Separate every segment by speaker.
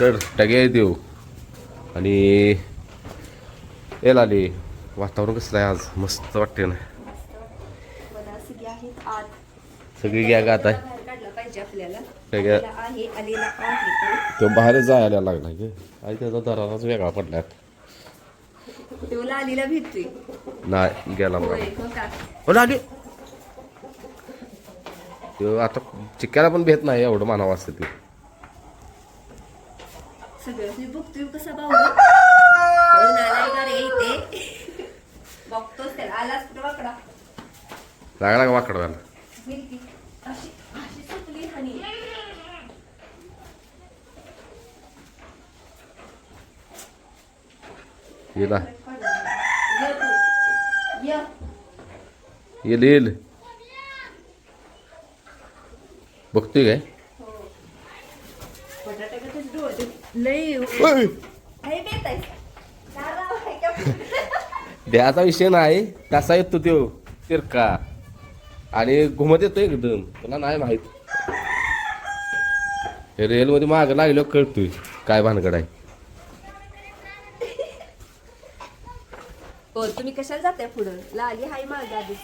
Speaker 1: तर टगे देऊ आणि यायला आले. वातावरण कसलं आहे आज? मस्त वाटते ना.
Speaker 2: मला सगळी
Speaker 1: गॅग आता आहे. तो बाहेरच जायला लागला ग आणि त्याचा दराराच वेगळा पडला नाही गेला मग
Speaker 2: होय हो का
Speaker 1: आता चिक्क्याला पण भेट नाही एवढं मानावं असतं ते.
Speaker 2: सगळं. मी बघतोय कसा भाऊ कोण आलाय का रे इथे? बघतोच त्याला. आलाच कुठं? वाकडा.
Speaker 1: लागला का वाकडवायला
Speaker 2: मिरची. अशी अशी सुटली हनी.
Speaker 1: येला.
Speaker 2: ये. तू. ये.
Speaker 1: येईल येईल बघतोय काय
Speaker 2: बटाट्याचे डोळे लई
Speaker 1: ओय!
Speaker 2: हे बेत आहे दादा आहे का?
Speaker 1: द्याचा विषय नाही. कसा येतो तो? तिरका आणि घुमत येतो एकदम. तुला नाही माहीत. हे रेलमध्ये माग लागलो कळतोय काय भानगड आहे.
Speaker 2: हो तुम्ही कशाला जाताय पुढं? लाली हाय आधी.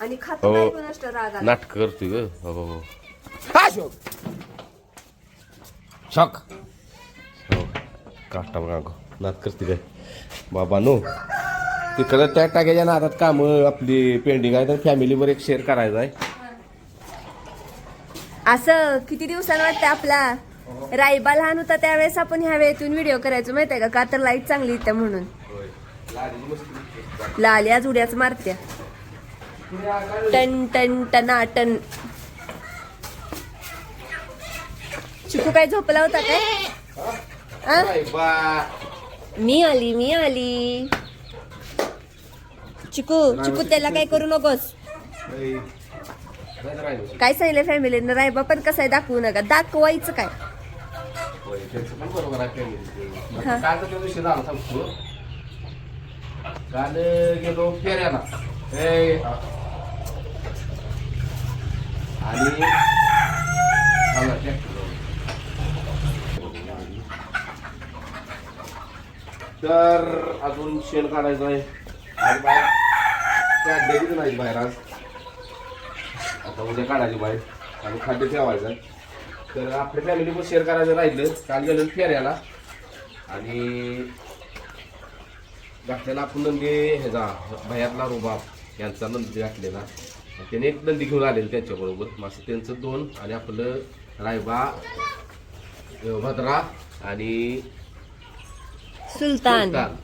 Speaker 2: आणि खातो
Speaker 1: हो.
Speaker 2: राग आला.
Speaker 1: नाटक करतोय ग. हो हो, शोक. काटा बघा नात करते काय? बाबा नो तिकडं त्या टाक्याच्या नादात कामं आपली पेंडिंग आहे तर फॅमिलीवर एक शेअर करायचं आहे.
Speaker 2: असं किती दिवसांना वाटतं आपला? रायबा लहान होता त्यावेळेस आपण ह्या वेळेतून व्हिडिओ करायचो माहितीये का? का तर लाइट चांगली येते म्हणून. लाल्या जुड्याच मारत्या. टन टन टना टन. चिकू काय झोपला होता काय? आ? मी आली मी आली चिकू चिकू त्याला काय करू नकोस काय सांगितलं फॅमिलीनं रायबा पण कसं आहे दाखवू नका दाखवायचं काय. हा.
Speaker 1: काल गेलो फेऱ्याला ए, हा. आणि आला tractor तर अजून शेण काढायचं आहे. आणि बाहेर. नाही बाहेर आज. आता उद्या काढायची बाहेर. आणि खाद्य ठेवायचं आहे. तर आपल्या फॅमिली पण शेअर करायचं राहिलं. काल गेलं फेऱ्याला. आणि घातलेला आपण नंदी ह्याचा भयातला रुबाब यांचा नंदी घातलेला. त्याने एक नंदी घेऊन आलेलं त्यांच्याबरोबर. मग त्यांचं दोन आणि आपलं रायबा भद्रा आणि
Speaker 2: सुलतान.
Speaker 1: सुलतान.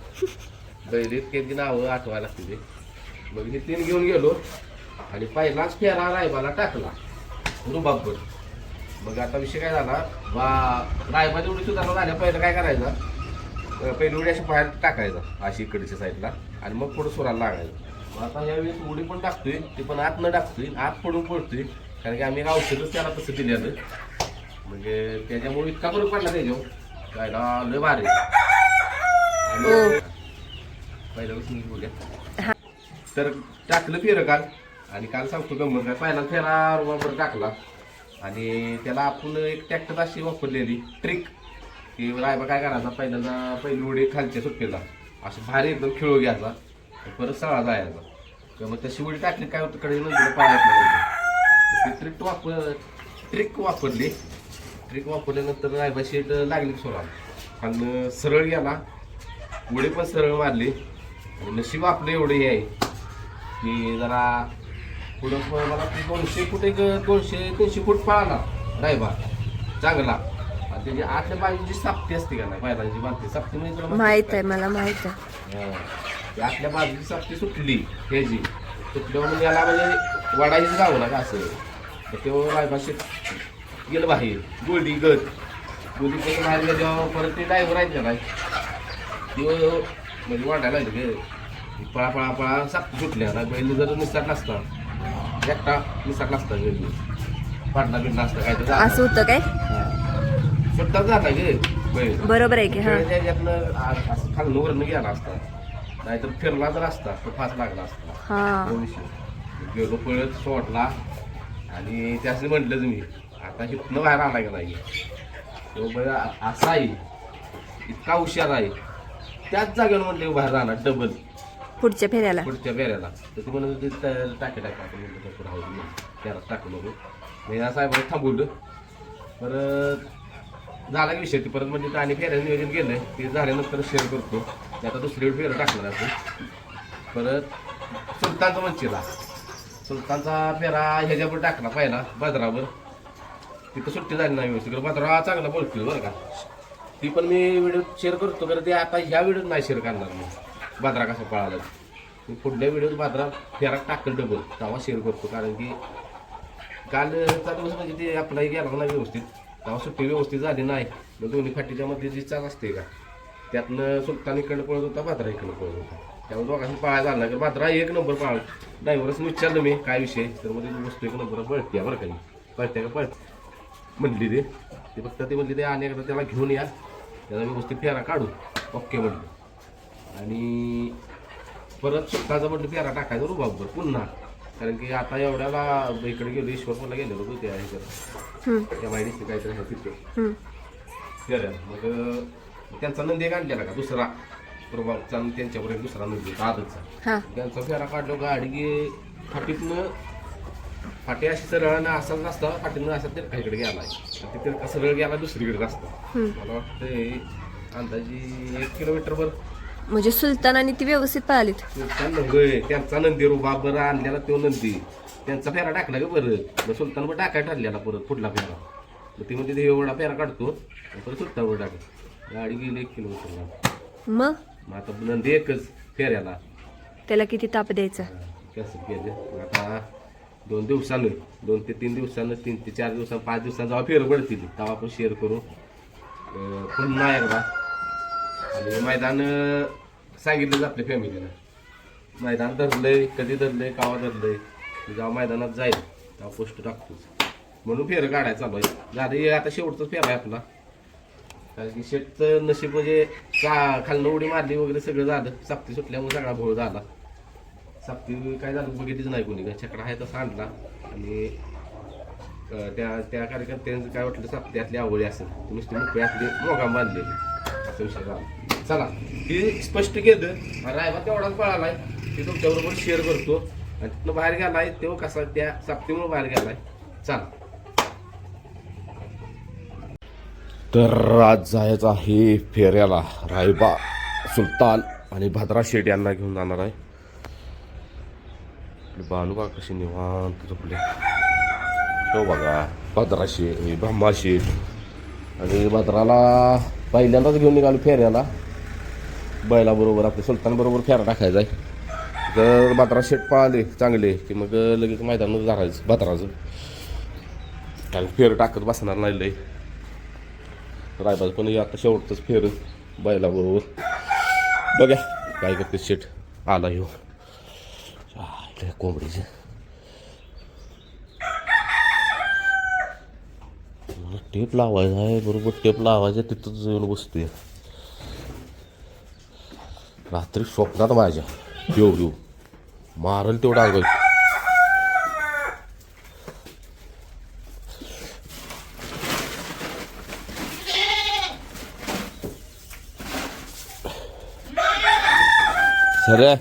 Speaker 1: बैलीत नावं आठवायला लागते ते मग हे तीन घेऊन गेलो आणि पहिलाच फेरा रायबाला टाकला. रुबाबवर. मग आता विषय काय झाला? बा रायबा जेवढी सुधारणा झाल्या पहिलं काय करायचं? पहिली उडी अशी बाहेर टाकायचा अशी इकडच्या साईडला. आणि मग पुढं सुराला लागायचं. मग आता यावेळेस उडी पण टाकतोय ते पण आत न टाकतोय आत पडून पडतोय. कारण की आम्ही औषधच त्याला तसं दिलेलं. म्हणजे त्याच्यामुळे इतका फरक पडला त्याच्यावर. काय लय भारी. बोलूया तर टाकलं फेरं काल. आणि काल सांगतो गंमत काय पहिला फेरा रुबाबर टाकला. आणि त्याला आपण एक ट्रॅक्टर अशी वापरलेली. ट्रिक की रायबा काय करायचा पहिल्यांदा पहिली उडी खालच्या सुट्टीला. असं भारी एकदम खेळू घ्यायचा. परत सळा जायचा. किंवा मग तशी उडी टाकली काय होतं कडे नंतर पाळत नाही ती ट्रिक वापर ट्रिक वापरली. ट्रिक वापरल्यानंतर रायबा शेट लागली सोडा. आणि सरळ गेला. उडी पण सरळ मारली. आणि नशीब आपलं एवढं हे आहे की जरा पुढं मला ते दोनशे फूट एक दोनशे तीनशे फूट पळाला. रायबा चांगला आणि त्याची आतल्या बाजूची साप्ती असते का नाही? बैलांची बांधते. साप्ती म्हणजे तुला
Speaker 2: माहीत आहे मला माहीत आहे.
Speaker 1: हा. ती आतल्या बाजूची साप्ती सुटली ह्याची सुटल्यावर मग याला म्हणजे वडायचं जावं लागा असं. तर तेव्हा रायबा शेत गेलं बाहेर. गोल्डी गत. गोल्डी कसं बाहेर गेल्यावर परत ते ड्रायव्हर आहेत का नाही? तो म्हणजे वाढायला लागले गे. पळा पळा पळा साप सुटल्या ना बैल जर निसटला असता एकटा निसटला असता बैल. पाडला बिडला असता काय तर
Speaker 2: असं होतं काय?
Speaker 1: सुट्टाच जाता गे बैल.
Speaker 2: बरोबर आहे की हा.
Speaker 1: त्याच्यातनं खालून वरनं गेला असता. नाहीतर फिरला जर असता तर फास लागला असता.
Speaker 2: हा.
Speaker 1: गेलो पळत सोडला. आणि त्यासनी म्हटलं मी आता हिथनं बाहेर आला का नाही? तो अ- असा आहे. इतका हुशार आहे. त्याच जागेवर म्हणले बाहेर राहणार डबल
Speaker 2: पुढच्या फेऱ्याला.
Speaker 1: पुढच्या बेऱ्याला तर ती म्हणत होती "त- टाके टाका आपण म्हणलं नको राहू दे. त्याला टाकू नको. मी या साहेबांनी थांबवलं. परत झाला की विषय ती परत म्हणजे आणि फेऱ्या नियोजन केलंय. ते झाल्यानंतर शेअर करतो. ते आता दुसरीकडे फेरं टाकणार आपण. परत सुलतानचा मंचीला. सुलतानचा फेरा ह्याच्यावर टाकला पहिला बाजारावर तिथं सुट्टी झाली नाही व्यवस्थित. बाजारा चांगला बोलतोय बरं का. ती पण मी व्हिडिओ शेअर करतो कारण ते आता ह्या व्हिडिओत नाही शेअर करणार मी. बाजरा कसा पळाला? मी पुढल्या व्हिडिओत बाजरा फेरा टाकलं डबल तेव्हा शेअर करतो कारण की कालचा दिवस म्हणजे ते आपलाही गेला नाही व्यवस्थित. तेव्हा सुट्टी व्यवस्थित झाली नाही. मग दोन्ही फाटीच्या मध्ये जी चाल असते का त्यातनं सुलतान इकडनं पळत होता बाजरा इकडनं पळत होता. त्यामुळे दोघांनी पाळा झाला. नाही बाजरा एक नंबर पाळ ड्रायव्हरच विचारलं मी काय विषय? तर मग ती वस्तू एक नंबर पळते बरं काही पळते का पळते म्हणली ते. ते फक्त ते म्हणली ते आणि एकदा त्याला घेऊन या. त्याला व्यवस्थित फेरा काढू. ओके म्हणलं आणि परत सुट्टाचा म्हटलं फेरा टाकायचा रुबाबर पुन्हा. कारण की आता एवढ्याला इकडे गेलो ईश्वरपूरला गेलो होतो त्या ह्याच्यात. त्या माहिती काहीतरी आहे तिथे. मग त्यांचा नंदी एक आणलेला का दुसरा? प्रभावचा आणि त्यांच्याबरोबर दुसरा नंदी आदतचा त्यांचा फेरा काढलो गाडी फाटीतनं फाटी अशी सरळ ना असाच रस्ता फाटीतनं असा तिरकाकडे गेलाय. आणि ते तिरका सरळ गेला दुसरीकडे रस्ता. मला वाटतंय अंदाजी एक किलोमीटरवर
Speaker 2: म्हणजे सुलतान आणि ती व्यवस्थित पळालीत.
Speaker 1: सुलतान नव्हे त्यांचा नंदी रुबा बरं आणलेला तो नंदी. त्यांचा फेरा टाकला का बरं? मग सुलतान पण टाकाय ठरलेला परत पुढला फेरा. मग ती म्हणजे ते एवढा फेरा काढतो परत सुलतानवर टाकतो गाडी गेली एक किलोमीटरला
Speaker 2: मग?
Speaker 1: मग आता नंदी एकच फेऱ्याला.
Speaker 2: त्याला किती ताप द्यायचा?
Speaker 1: केलं. मग आता दोन दिवसानं दोन ते तीन दिवसानं तीन ते चार दिवसानं पाच दिवसानं जेव्हा फेर पडतील तेव्हा आपण शेअर करू पुन्हा एकदा आणि मैदान सांगितलंच सांगितलं आपल्या फॅमिलीला मैदान धरलंय कधी धरलंय कावा धरलंय जेव्हा मैदानात जाईल तेव्हा पोस्ट टाकतोच. म्हणून फेर काढायचा बाई आहे झालं आता शेवटचाच फेर आहे आपला. कारण की शेटचं नशीब म्हणजे का खालनं उडी मारली वगैरे सगळं झालं साप्ती सुटल्यामुळे सगळा भोळ झाला. साप्ती काय झालं बघितलीच नाही कोणी. काय छकडा आहे तसा आणला. आणि त्या त्या त्या कार्यकर्त्यांचं काय वाटलं साप्त्यातली आवडी असेल. ती नुसती मोकळी आपली मोगाम बांधलेली असा विषय झाला. चला ही स्पष्ट केलं. रायबा तेवढाच पळालाय. ते तुमच्याबरोबर शेअर करतो. आणि तिथनं बाहेर गेलाय तो कसा त्या साप्तीमुळे बाहेर गेलाय. चला. तर आज जायचं आहे फेऱ्याला. रायबा सुलतान आणि भद्रा शेठ यांना घेऊन जाणार आहे. बालूबा कशी निवांत झोपले? तो बघा भद्रा शेठ आणि भद्राला पहिल्यांदाच घेऊन निघालो फेऱ्याला. बैलाबरोबर आपल्या सुलतानबरोबर फेरा टाकायचा आहे. तर भद्रा शेठ पाळले चांगले. की मग लगेच मैदानात धरायचं भद्राचं कारण फेर टाकत बसणार नाही लय. रायबाज पण आता शेवटचंच फेर बैलाबरोबर. बघा काय करते शेट आला ह्यो. आले कोंबडीचे. मला टेप लावायचा आहे बरोबर टेप लावायचा तिथंच येऊन बसतोय. रात्री स्वप्नात माझ्या. येऊ येऊ मारल तेवढा अंग सर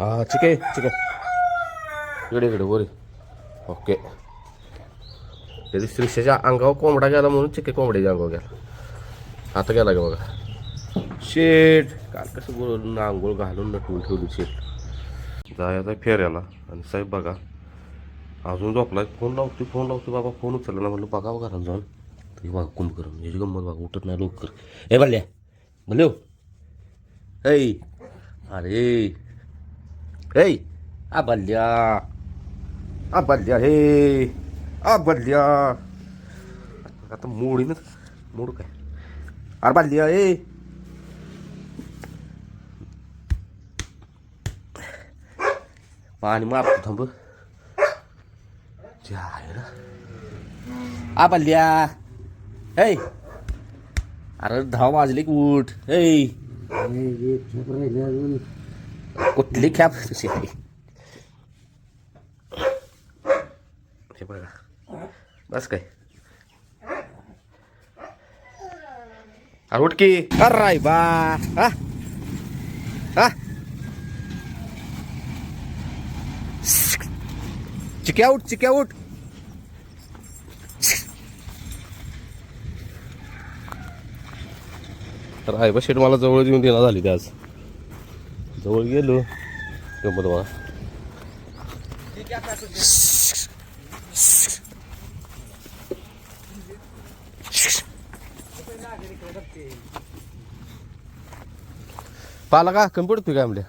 Speaker 1: हा ठीक आहे ठीक आहे इकडे इकडे वर ओके त्या श्रीषाच्या अंगावर कोंबडा गेला म्हणून चिके कोंबड्याच्या अंगावर गेला आता गेला का बघा शेट काल कसं बोलून आंघोळ घालून नटवून ठेवली शेट जायचा फेऱ्याला आणि साहेब बघा अजून झोपला फोन लावतो फोन लावतो बाबा फोन उचलला ना म्हणलं बघा घरात जाऊन तरी बघा कुंभकरण याची गंमत बघा उठत नाही लवकर ए बल्ल्या बोलव ऐ अरे ऐ आ बल्ल्या आ बल्ल्या हे आ बल्ल्या आता मोडीन मोड काय अरे बल्ल्या ए पाणी मारतो थांब जायला आ बल्ल्या हे अरे दहा वाजले की उठ हे कुठली कॅप तुझी हे बघा बस काय अरे उठ की। अरे बा। हा हा चिक्या उठ चिक्या उठ। तर आहे शेट मला जवळ येऊन देणार झाली ती आज. जवळ गेलो. गमत मला पाला का? कमी पडतोय काय म्हणल्या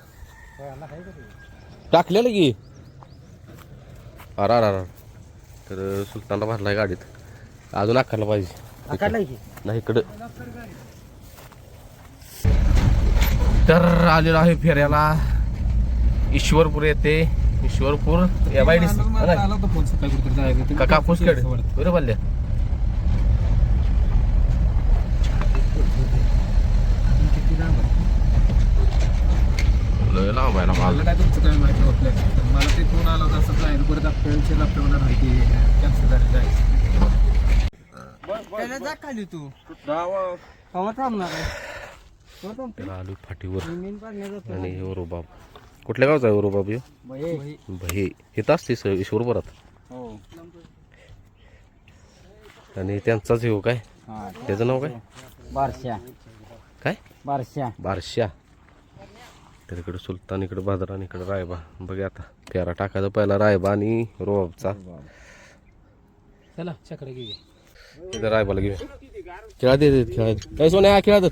Speaker 1: टाकलेलं की. अरा अरा तर सुलतानला भरलाय गाडीत. अजून आकारला पाहिजे. नाही इकडं. तर आलेलो आहे फेऱ्याला. ईश्वरपूर येते. Ishwarpur M I D C का कापूस खेड बरोबर बोलल्या. लय लांब आहे ना माल.
Speaker 3: काय तुमचं काय माहिती होत नाही. तर मला ते फोन आला होता असं जायला परत आपल्याला आपल्याला माहिती कॅन्सल झालं जायचं. जा खाली तू. थांबणार आहे.
Speaker 1: त्याला आलो फाटीवर. आणि ओरोबाब कुठल्या गावचा आहे ओरोबाब हे? भये. इथं असते स- ईश्वरपुरात.
Speaker 3: हो.
Speaker 1: आणि त्यांचाच हो काय? त्याचं नाव काय?
Speaker 3: बारशा
Speaker 1: काय?
Speaker 3: बारशा
Speaker 1: बारशा तर इकडे सुलतान इकडे बाजारा आणि इकडे रायबा. बघा आता. फेरा टाकायचा पहिला रायबा आणि रोबाबचा
Speaker 3: चला
Speaker 1: इथं रायबाला घेऊया. खेळा देत खेळा काय सोन्या खेळा देत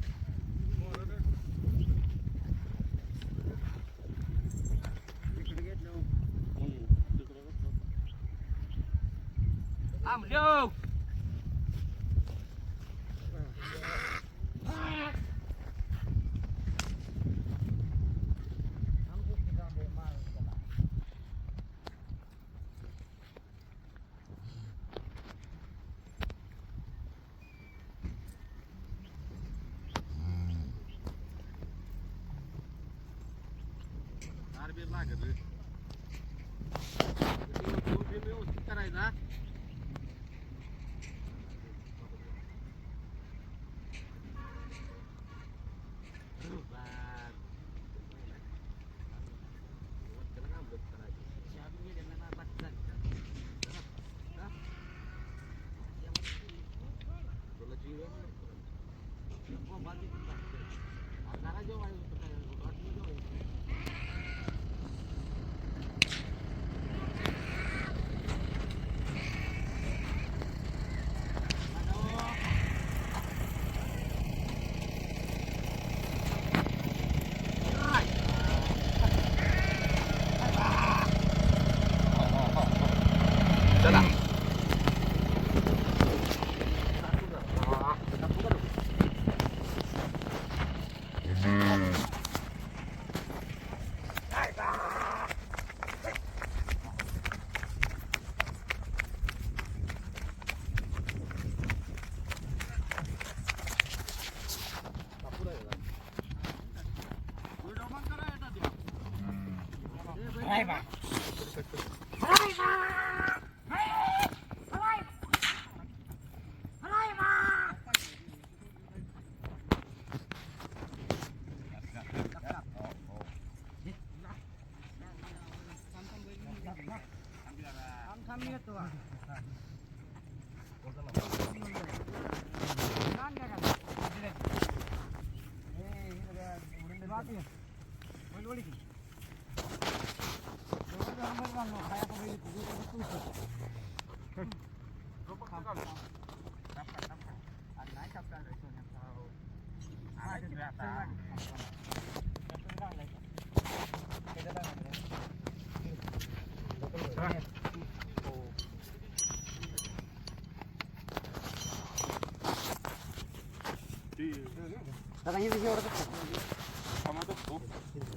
Speaker 4: Vamos, Joe!
Speaker 1: Harbi lagıdı. 等等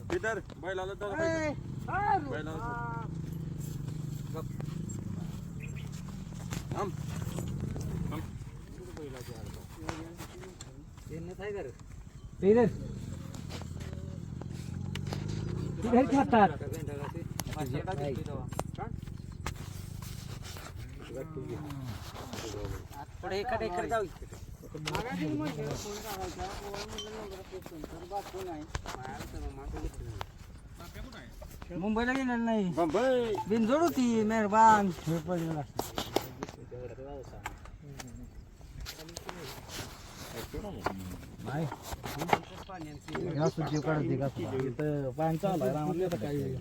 Speaker 1: Peter, bayla da da.
Speaker 4: Bayla da. इधर
Speaker 3: इधर खातात पुढे इकडे इकडे जाऊ मुंबईला गेलेलं नाही
Speaker 4: मुंबई.
Speaker 3: बिनजोड होती मेहरबान नाही जीव काढते का इथं पाणी चालू आहे रामाला आता काही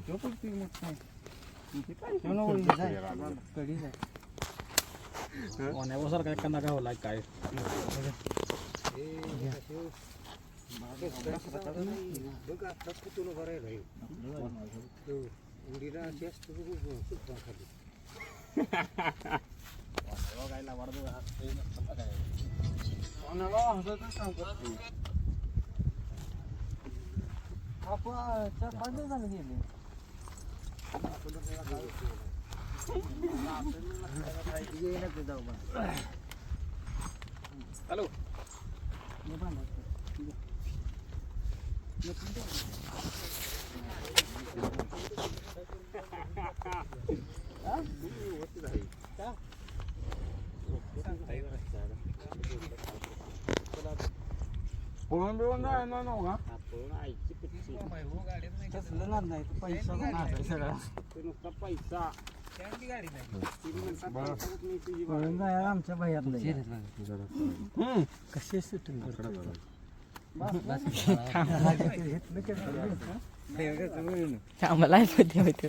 Speaker 3: कोण्यासारखा एखादा गावला काय हॅलो
Speaker 4: पळून बिळून जायला नाही ना का?
Speaker 3: कसलं नाही पैसा सगळा पळून जायला आमच्या भयात कसे सुटून आम्हाला होते